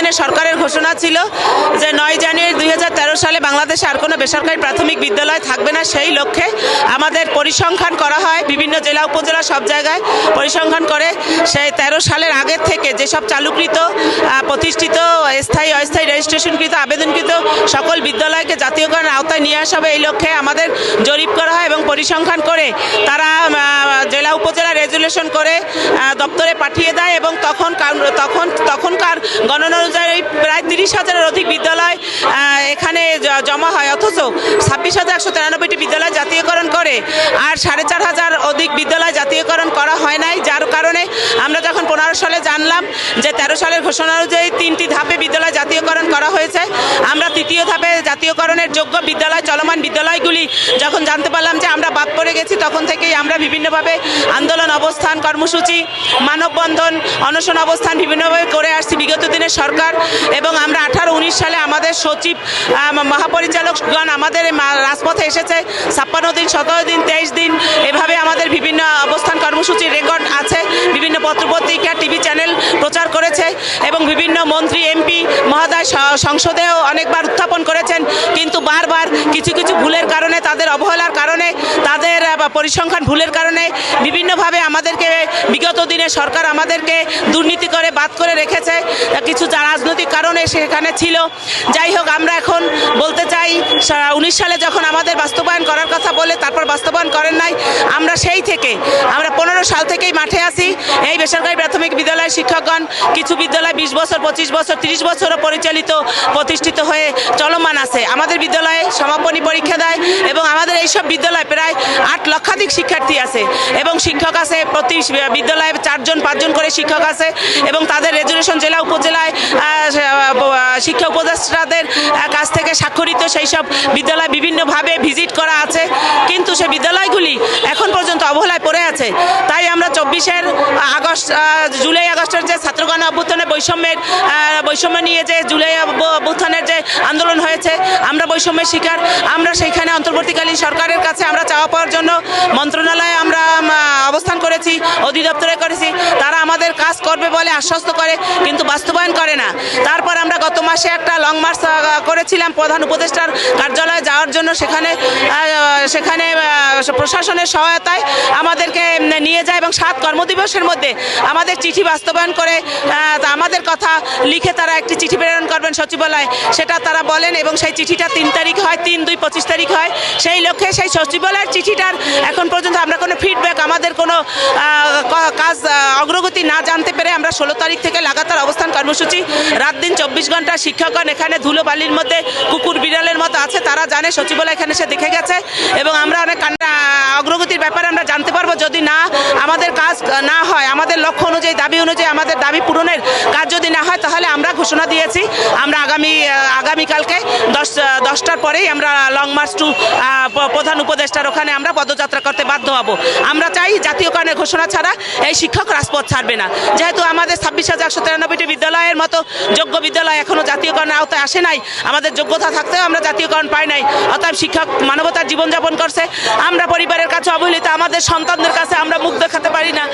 দিনের সরকারের ঘোষণা ছিল যে নয় জানুয়ারি দুই হাজার তেরো সালে বাংলাদেশে আর কোনো বেসরকারি প্রাথমিক বিদ্যালয় থাকবে না। সেই লক্ষ্যে আমাদের পরিসংখ্যান করা হয় বিভিন্ন জেলা, উপজেলা সব জায়গায় পরিসংখ্যান করে। সেই তেরো সালের আগের থেকে যেসব চালুকৃত প্রতিষ্ঠিত, স্থায়ী, অস্থায়ী রেজিস্ট্রেশনকৃত আবেদনকৃত সকল বিদ্যালয়কে জাতীয়করণের আওতায় নিয়ে আসা হবে, এই লক্ষ্যে আমাদের জরিপ করা হয় এবং পরিসংখ্যান করে তারা জেলা, উপজেলা রেজুলেশন করে দপ্তরে পাঠিয়ে দেয় এবং তখন তখন, তখনকার গণনা অনুযায়ী প্রায় তিরিশ হাজারের অধিক বিদ্যালয় এখানে জমা হয়, অথচ ছাব্বিশ হাজার একশো তিরানব্বইটি বিদ্যালয় জাতীয়করণ করে, আর সাড়ে চার হাজার অধিক বিদ্যালয় জাতীয়করণ করা হয় নাই, যার কারণে আমরা যখন পনেরো সালে জানলাম যে তেরো সালের ঘোষণা অনুযায়ী তিনটি ধাপে বিদ্যালয় জাতীয়করণ করা হয়েছে, আমরা তৃতীয় ধাপে জাতীয়করণের যোগ্য বিদ্যালয়, চলমান বিদ্যালয়গুলি যখন জানতে পারলাম যে আমরা বাদ পড়ে গেছি, তখন থেকেই আমরা বিভিন্নভাবে আন্দোলন, অবস্থান, কর্মসূচি, মানববন্ধন, অনশন অবস্থান বিভিন্নভাবে করে আসছি। বিগত দিনের সরকার এবং আমরা আঠারো, উনিশ সালে আমাদের সচিব মহাপরিচালকগণ আমাদের রাজপথে এসেছে। ছাপ্পান্ন দিন, সতেরো দিন, তেইশ দিন এভাবে আমাদের বিভিন্ন অবস্থান, কর্মসূচির রেকর্ড আছে। বিভিন্ন পত্রপত্রিকা, টিভি চ্যানেল করেছে এবং বিভিন্ন মন্ত্রী, এমপি, মহাদয় সংসদেও অনেকবার উত্থাপন করেছেন। কিন্তু বারবার কিছু কিছু ভুলের কারণে, তাদের অবহেলার কারণে, তাদের পরিসংখ্যান ভুলের কারণে, বিভিন্নভাবে আমাদেরকে বিগত দিনে সরকার আমাদেরকে দুর্নীতি করে, বাদ করে রেখেছে। কিছু রাজনৈতিক কারণে সেখানে ছিল। যাই হোক, আমরা এখন বলতে চাই উনিশ সালে যখন আমাদের বাস্তবায়ন করার কথা বলে, তারপর বাস্তবায়ন করেন নাই, আমরা সেই থেকে, আমরা পনেরো সাল থেকেই মাঠে আসি এই বেসরকারি প্রাথমিক বিদ্যালয়ের শিক্ষকগণ কিছু বিদ্যালয় বিশ বছর, পঁচিশ বছর, তিরিশ বছরও পরিচালিত, প্রতিষ্ঠিত হয়ে চলমান আছে। আমাদের বিদ্যালয়ে সমাপনী পরীক্ষা দেয় এবং আমাদের এইসব বিদ্যালয়ে প্রায় আট লক্ষাধিক শিক্ষার্থী আছে এবং শিক্ষক আছে প্রতি বিদ্যালয়ে চারজন, পাঁচজন করে শিক্ষক আছে এবং তাদের রেজুলেশন জেলা, উপজেলায় শিক্ষা উপদেষ্টাদের কাছ থেকে স্বাক্ষরিত সেই সব বিদ্যালয় বিভিন্নভাবে ভিজিট করা আছে। কিন্তু সেই বিদ্যালয়গুলি এখন পর্যন্ত অবহেলায় পড়ে আছে। তাই আমরা চব্বিশের আগস্ট জুলাই আগস্টের যে ছাত্রগণ অভ্যুত্থানের বৈষম্যের বৈষম্য নিয়ে যে জুলাই অভ্য- অভ্যুত্থানের যে আন্দোলন হয়েছে, আমরা বৈষম্যের শিকার। আমরা সেইখানে অন্তর্বর্তীকালীন সরকারের কাছে আমরা চাওয়া পাওয়ার জন্য মন্ত্রণালয়ে অধিদপ্তরে করেছি, তারা আমাদের কাজ করবে বলে আশ্বস্ত করে, কিন্তু বাস্তবায়ন করে না। তারপর আমরা গত মাসে একটা লং মার্চ করেছিলাম প্রধান উপদেষ্টার কার্যালয়ে যাওয়ার জন্য। সেখানে সেখানে প্রশাসনের সহায়তায় আমাদেরকে নিয়ে যায় এবং সাত কর্মদিবসের মধ্যে আমাদের চিঠি বাস্তবায়ন করে আমাদের কথা লিখে তারা একটি চিঠি প্রেরণ করবেন সচিবালয়। সেটা তারা বলেন এবং সেই চিঠিটা তিন তারিখ হয়, তিন, দুই, পঁচিশ তারিখ হয়। সেই লক্ষ্যে সেই সচিবালয়ের চিঠিটার এখন পর্যন্ত আমরা কোনো ফিডব্যাক আমাদের কোনো কাজ অগ্রগতি না জানতে পেরে আমরা ষোলো তারিখ থেকে লাগাতার অবস্থান কর্মসূচি। রাত দিন চব্বিশ ঘণ্টা শিক্ষকগণ এখানে ধুলো বালির মধ্যে, কুকুর বিড়ালের মতো আছে, তারা জানে সচিবালয় এখানে সে দেখে গেছে এবং আমরা অনেক অগ্রগতির ব্যাপারে আমরা জানতে পারব। যদি না, আমাদের কাজ না হয়, আমাদের লক্ষ্য অনুযায়ী, দাবি অনুযায়ী, আমাদের দাবি পূরণের কাজ যদি না হয় তাহলে আমরা ঘোষণা দিয়েছি, আমরা আগামী আগামীকালকে দশ, দশটার পরেই আমরা লং মার্চ টু প্রধান উপদেষ্টার ওখানে আমরা পদযাত্রা করতে বাধ্য হব। আমরা চাই জাতীয়করণের ঘোষণা ছাড়া এই শিক্ষক রাজপথ ছাড়বে না। যেহেতু আমাদের ছাব্বিশ হাজার একশো তিরানব্বইটি বিদ্যালয়ের মতো যোগ্য বিদ্যালয় এখনও জাতীয়করণের আওতায় আসে নাই, আমাদের যোগ্যতা থাকতেও আমরা জাতীয়করণ পাই নাই, অতএব শিক্ষক মানবতার জীবনযাপন করছে, আমরা পরিবারের কাছে অবহেলিত, আমাদের সন্তানদের কাছে আমরা মুখ দেখাতে পারি না।